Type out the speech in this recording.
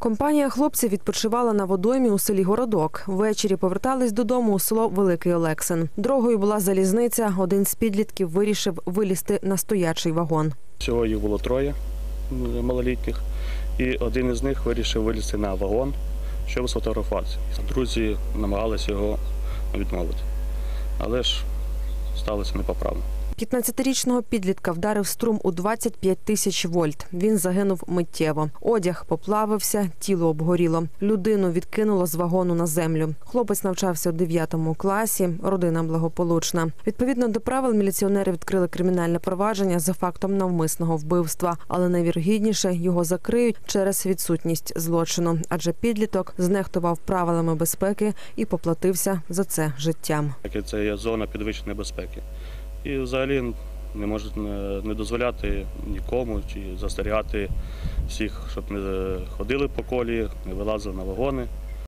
Компанія хлопців відпочивала на водоймі у селі Городок. Ввечері повертались додому у село Великий Олексин. Дорогою була залізниця. Один з підлітків вирішив вилізти на стоячий вагон. Всього їх було троє малолітніх, і один із них вирішив вилізти на вагон, щоб сфотографуватися. Друзі намагалися його відмовити. Але ж сталося непоправно. 15-річного підлітка вдарив струм у 25 тисяч вольт. Він загинув миттєво. Одяг поплавився, тіло обгоріло. Людину відкинуло з вагону на землю. Хлопець навчався у 9 класі. Родина благополучна. Відповідно до правил, міліціонери відкрили кримінальне провадження за фактом навмисного вбивства, але найвірогідніше його закриють через відсутність злочину, адже підліток знехтував правилами безпеки і поплатився за це життям. Це є зона підвищеної безпеки. І взагалі не можуть не дозволяти нікому чи застерігати всіх, щоб не ходили по колії, не вилазили на вагони.